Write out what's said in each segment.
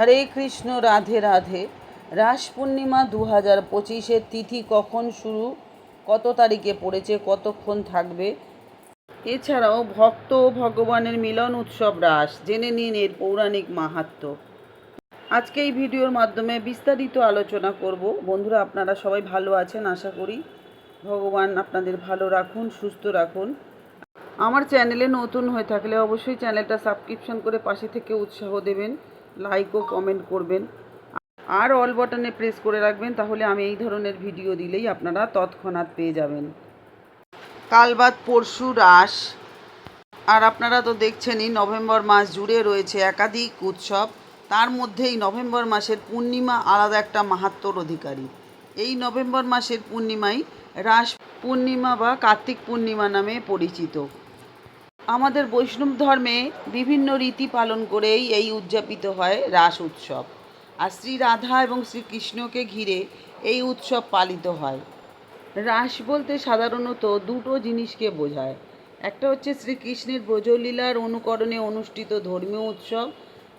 হরে কৃষ্ণ, রাধে রাধে। রাস পূর্ণিমা দু হাজার পঁচিশের তিথি কখন শুরু? কত তারিখে পড়েছে? কতক্ষণ থাকবে? এছাড়াও ভক্ত ও ভগবানের মিলন উৎসব রাস। জেনে নিন এর পৌরাণিক মাহাত্ম্য আজকে এই ভিডিওর মাধ্যমে বিস্তারিত আলোচনা করব। বন্ধুরা, আপনারা সবাই ভালো আছেন? আশা করি ভগবান আপনাদের ভালো রাখুন, সুস্থ রাখুন। আমার চ্যানেলে নতুন হয়ে থাকলে অবশ্যই চ্যানেলটা সাবস্ক্রিপশন করে পাশে থেকে উৎসাহ দেবেন। লাইক ও কমেন্ট করবেন। আর অল বাটনে প্রেস করে রাখবেন, তাহলে আমি এই ধরনের ভিডিও দিলেই আপনারা তৎক্ষণাৎ পেয়ে যাবেন। কাল বাদ পরশু রাস আর আপনারা তো দেখছেনই, নভেম্বর মাস জুড়ে রয়েছে একাধিক উৎসব। তার মধ্যেই নভেম্বর মাসের পূর্ণিমা আলাদা একটা মাহাত্ম্যর অধিকারী। এই নভেম্বর মাসের পূর্ণিমাই রাস পূর্ণিমা বা কার্তিক পূর্ণিমা নামে পরিচিত। আমাদের বৈষ্ণব ধর্মে বিভিন্ন রীতি পালন করেই এই উদযাপিত হয় রাস উৎসব। আর শ্রী রাধা এবং শ্রীকৃষ্ণকে ঘিরে এই উৎসব পালিত হয়। রাস বলতে সাধারণত দুটো জিনিসকে বোঝায়। একটা হচ্ছে শ্রীকৃষ্ণের ব্রজলীলার অনুকরণে অনুষ্ঠিত ধর্মীয় উৎসব,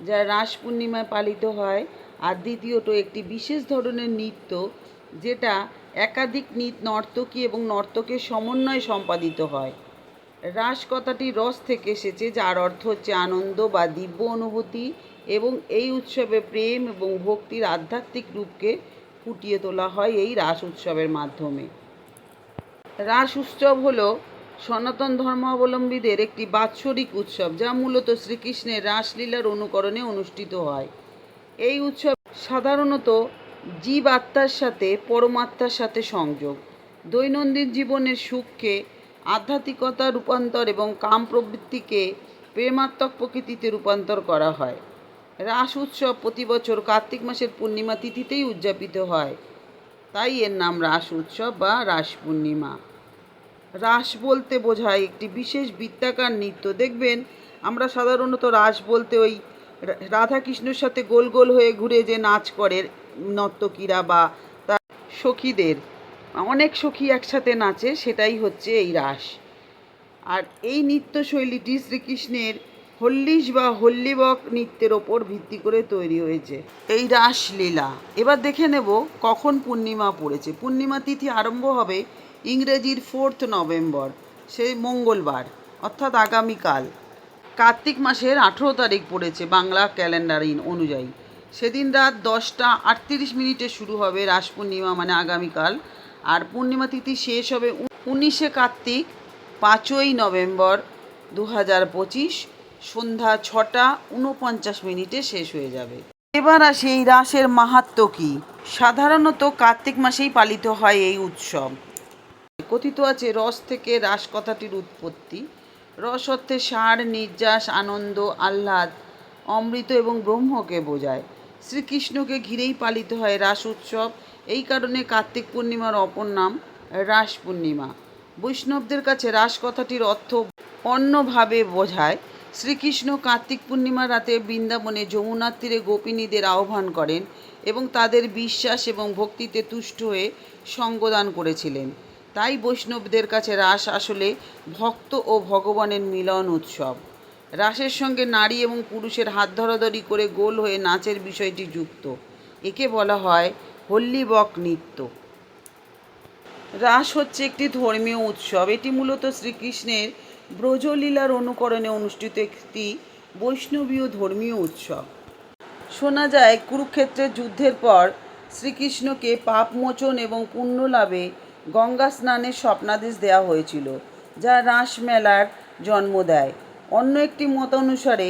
যা রাস পূর্ণিমায় পালিত হয়। আর দ্বিতীয়ত একটি বিশেষ ধরনের নৃত্য, যেটা একাধিক নৃত- নর্তকী এবং নর্তকের সমন্বয়ে সম্পাদিত হয়। রাস কথাটি রস থেকে এসেছে, যার অর্থ হচ্ছে আনন্দ বা দিব্য অনুভূতি এবং এই উৎসবে প্রেম এবং ভক্তির আধ্যাত্মিক রূপকে ফুটিয়ে তোলা হয় এই রাস উৎসবের মাধ্যমে। রাস উৎসব হলো সনাতন ধর্মাবলম্বীদের একটি বাৎসরিক উৎসব, যা মূলত শ্রীকৃষ্ণের রাসলীলার অনুকরণে অনুষ্ঠিত হয়। এই উৎসব সাধারণত জীব আত্মার সাথে, পরমাত্মার সাথে সংযোগ। দৈনন্দিন জীবনের সুখকে আধ্যাত্মিকতা রূপান্তর এবং কাম প্রবৃত্তিকে প্রেমাত্মক প্রকৃতিতে রূপান্তর করা হয়। রাস উৎসব প্রতি বছর কার্তিক মাসের পূর্ণিমা তিথিতেই উদযাপিত হয়। তাই এর নাম রাস উৎসব বা রাস পূর্ণিমা। রাস বলতে বোঝায় একটি বিশেষ বৃত্তাকার নৃত্য। দেখবেন, আমরা সাধারণত রাস বলতে ওই রাধাকৃষ্ণের সাথে গোল গোল হয়ে ঘুরে যে নাচ করে নর্তকীরা বা তার সখীদের। অনেক সখী একসাথে নাচে, সেটাই হচ্ছে এই রাস। আর এই নৃত্যশৈলীটি শ্রীকৃষ্ণের হল্লিশ বা হল্লিবক নৃত্যের ওপর ভিত্তি করে তৈরি হয়েছে। এই রাসলীলা এবার দেখে নেব কখন পূর্ণিমা পড়েছে। পূর্ণিমা তিথি আরম্ভ হবে ইংরেজির ফোর্থ নভেম্বর, সেই মঙ্গলবার, অর্থাৎ আগামীকাল। কার্তিক মাসের আঠেরো তারিখ পড়েছে বাংলা ক্যালেন্ডার অনুযায়ী। সেদিন রাত দশটা আটত্রিশ মিনিটে শুরু হবে রাস পূর্ণিমা মানে আগামীকাল। আর পূর্ণিমা তিথি শেষ হবে উনিশে কার্তিক, পাঁচই নভেম্বর দু হাজার পঁচিশ, সন্ধ্যা ছটা উনপঞ্চাশ মিনিটে শেষ হয়ে যাবে। এবার আসে এই রাসের মাহাত্ম্য কী? সাধারণত কার্তিক মাসেই পালিত হয় এই উৎসব। কথিত আছে রস থেকে রাস কথাটির উৎপত্তি। রস অর্থে সার, নির্যাস, আনন্দ, আহ্লাদ, অমৃত এবং ব্রহ্মকে বোঝায়। শ্রীকৃষ্ণকে ঘিরেই পালিত হয় রাস উৎসব। এই কারণে কার্তিক পূর্ণিমার অপর নাম রাস পূর্ণিমা। বৈষ্ণবদের কাছে রাস কথাটির অর্থ অন্যভাবে বোঝায়। শ্রীকৃষ্ণ কার্তিক পূর্ণিমার রাতে বৃন্দাবনে যমুনার তীরে গোপিনীদের আহ্বান করেন এবং তাদের বিশ্বাস এবং ভক্তিতে তুষ্ট হয়ে সঙ্গদান করেছিলেন। তাই বৈষ্ণবদের কাছে রাস আসলে ভক্ত ও ভগবানের মিলন উৎসব। রাসের সঙ্গে নারী এবং পুরুষের হাত ধরাধরি করে গোল হয়ে নাচের বিষয়টি যুক্ত। একে বলা হয় হল্লিবক নৃত্য। রাস হচ্ছে একটি ধর্মীয় উৎসব। এটি মূলত শ্রীকৃষ্ণের ব্রজলীলার অনুকরণে অনুষ্ঠিত একটি বৈষ্ণবীয় ধর্মীয় উৎসব। শোনা যায়, কুরুক্ষেত্রের যুদ্ধের পর শ্রীকৃষ্ণকে পাপমোচন এবং পুণ্য লাভে গঙ্গা স্নানের স্বপ্নাদেশ দেওয়া হয়েছিল, যা রাস মেলার জন্ম দেয়। অন্য একটি মত অনুসারে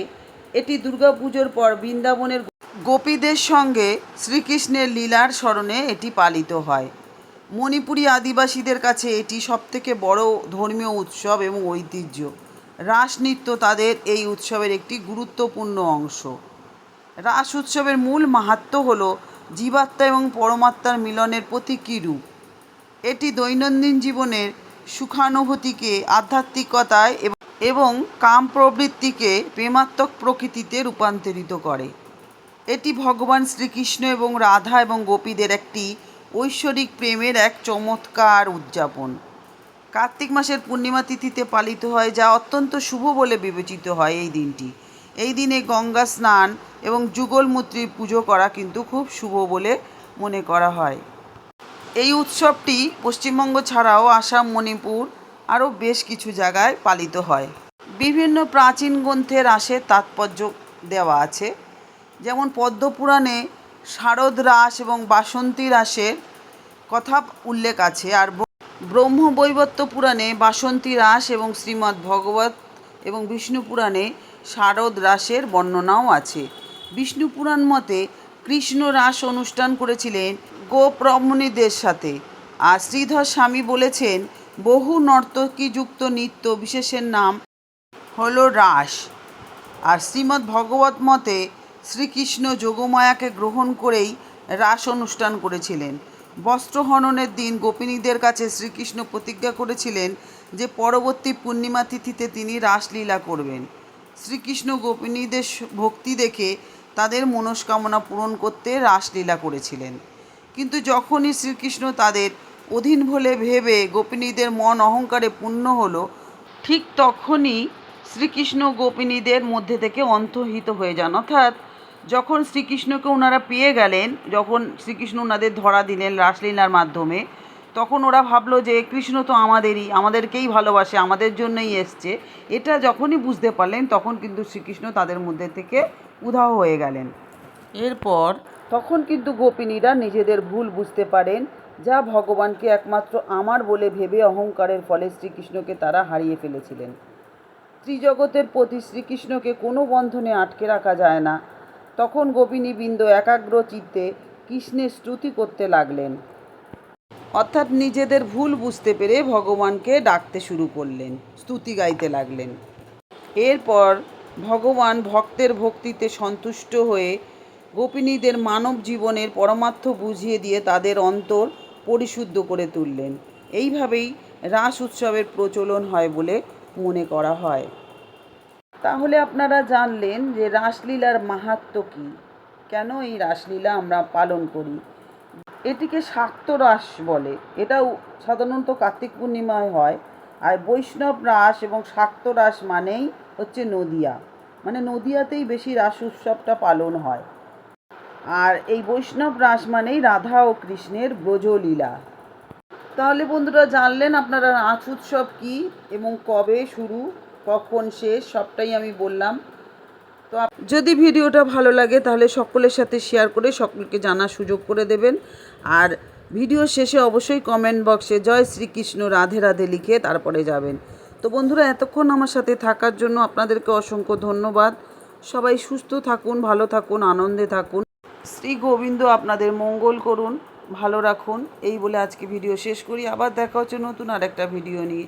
এটি দুর্গাপুজোর পর বৃন্দাবনের গোপীদের সঙ্গে শ্রীকৃষ্ণের লীলার স্মরণে এটি পালিত হয়। মণিপুরী আদিবাসীদের কাছে এটি সবথেকে বড় ধর্মীয় উৎসব এবং ঐতিহ্য। রাস নৃত্য তাদের এই উৎসবের একটি গুরুত্বপূর্ণ অংশ। রাস উৎসবের মূল মাহাত্ম্য হল জীবাত্মা এবং পরমাত্মার মিলনের প্রতীকী রূপ। এটি দৈনন্দিন জীবনের সুখানুভূতিকে, আধ্যাত্মিকতায় এবং কাম প্রবৃত্তিকে প্রেমাত্মক প্রকৃতিতে রূপান্তরিত করে। এটি ভগবান শ্রীকৃষ্ণ এবং রাধা এবং গোপীদের একটি ঐশ্বরিক প্রেমের এক চমৎকার উদযাপন। কার্তিক মাসের পূর্ণিমা তিথিতে পালিত হয়, যা অত্যন্ত শুভ বলে বিবেচিত হয় এই দিনটি। এই দিনে গঙ্গা স্নান এবং যুগলমূত্রীর পুজো করা কিন্তু খুব শুভ বলে মনে করা হয়। এই উৎসবটি পশ্চিমবঙ্গ ছাড়াও আসাম, মণিপুর আরও বেশ কিছু জায়গায় পালিত হয়। বিভিন্ন প্রাচীন গ্রন্থের রাসের তাৎপর্য দেওয়া আছে। যেমন পদ্মপুরাণে শারদ রাস এবং বাসন্তী রাসের কথা উল্লেখ আছে। আর ব্রহ্ম ব্রহ্মবৈবর্ত পুরাণে বাসন্তী রাস এবং শ্রীমদ্ ভগবত এবং বিষ্ণু পুরাণে শারদ রাসের বর্ণনাও আছে। বিষ্ণু পুরাণ মতে কৃষ্ণ রাস অনুষ্ঠান করেছিলেন গোপ্রমণীদের সাথে। আর শ্রীধর স্বামী বলেছেন, বহু নর্তকীযুক্ত নৃত্য বিশেষের নাম হলো রাস। আর শ্রীমদ্ ভগবত মতে শ্রীকৃষ্ণ যোগমায়াকে গ্রহণ করেই রাস অনুষ্ঠান করেছিলেন। বস্ত্রহননের দিন গোপিনীদের কাছে শ্রীকৃষ্ণ প্রতিজ্ঞা করেছিলেন যে পরবর্তী পূর্ণিমা তিথিতে তিনি রাসলীলা করবেন। শ্রীকৃষ্ণ গোপিনীদের ভক্তি দেখে তাদের মনস্কামনা পূরণ করতে রাসলীলা করেছিলেন। কিন্তু যখনই শ্রীকৃষ্ণ তাদের অধীন বলে ভেবে গোপিনীদের মন অহংকারে পূর্ণ হলো, ঠিক তখনই শ্রীকৃষ্ণ গোপিনীদের মধ্যে থেকে অন্তর্হিত হয়ে যান। অর্থাৎ যখন শ্রীকৃষ্ণকে ওনারা পেয়ে গেলেন, যখন শ্রীকৃষ্ণ ওনাদের ধরা দিলেন রাসলীলার মাধ্যমে, তখন ওরা ভাবলো যে কৃষ্ণ তো আমাদেরই, আমাদেরকেই ভালোবাসে, আমাদের জন্যই এসছে। এটা যখনই বুঝতে পারলেন, তখন কিন্তু শ্রীকৃষ্ণ তাদের মধ্যে থেকে উধাও হয়ে গেলেন। এরপর তখন কিন্তু গোপিনীরা নিজেদের ভুল বুঝতে পারেন, যা ভগবানকে একমাত্র আমার বলে ভেবে অহংকারের ফলে শ্রীকৃষ্ণকে তারা হারিয়ে ফেলেছিলেন। ত্রিজগতের প্রতি শ্রীকৃষ্ণকে কোনো বন্ধনে আটকে রাখা যায় না। তখন গোপিনী বৃন্দ একাগ্র চিত্তে কৃষ্ণের স্তুতি করতে লাগলেন। অর্থাৎ নিজেদের ভুল বুঝতে পেরে ভগবানকে ডাকতে শুরু করলেন, স্তুতি গাইতে লাগলেন। এরপর ভগবান ভক্তের ভক্তিতে সন্তুষ্ট হয়ে গোপিনীদের মানব জীবনের পরমার্থ বুঝিয়ে দিয়ে তাদের অন্তর পরিশুদ্ধ করে তুললেন। এইভাবেই রাস উৎসবের প্রচলন হয় বলে মনে করা হয়। তাহলে আপনারা জানলেন যে রাসলীলার মাহাত্ম্য কী। কেন এই রাসলীলা আমরা পালন করি? এটিকে শাক্ত রাস বলে। এটাও সাধারণত কার্তিক পূর্ণিমায় হয়। আর বৈষ্ণব রাস এবং শাক্ত রাস মানেই হচ্ছে নদিয়া। মানে নদিয়াতেই বেশি রাস উৎসবটা পালন হয়। আর এই বৈষ্ণব রাস মানেই রাধা ও কৃষ্ণের ব্রজলীলা। তাহলে বন্ধুরা জানলেন আপনারা নাচ উৎসব কী এবং কবে শুরু? কখন শেষ, সবটাই আমি বললাম। তো যদি ভিডিওটা ভালো লাগে তাহলে সকলের সাথে শেয়ার করে সকলকে জানার সুযোগ করে দেবেন। আর ভিডিও শেষে অবশ্যই কমেন্ট বক্সে জয় শ্রীকৃষ্ণ রাধে রাধে লিখে তারপরে যাবেন। তো বন্ধুরা, এতক্ষণ আমার সাথে থাকার জন্য আপনাদেরকে অসংখ্য ধন্যবাদ। সবাই সুস্থ থাকুন, ভালো থাকুন, আনন্দে থাকুন। শ্রী গোবিন্দ আপনাদের মঙ্গল করুন, ভালো রাখুন। এই বলে আজকে ভিডিও শেষ করি। আবার দেখা হচ্ছে নতুন আর একটা ভিডিও নিয়ে।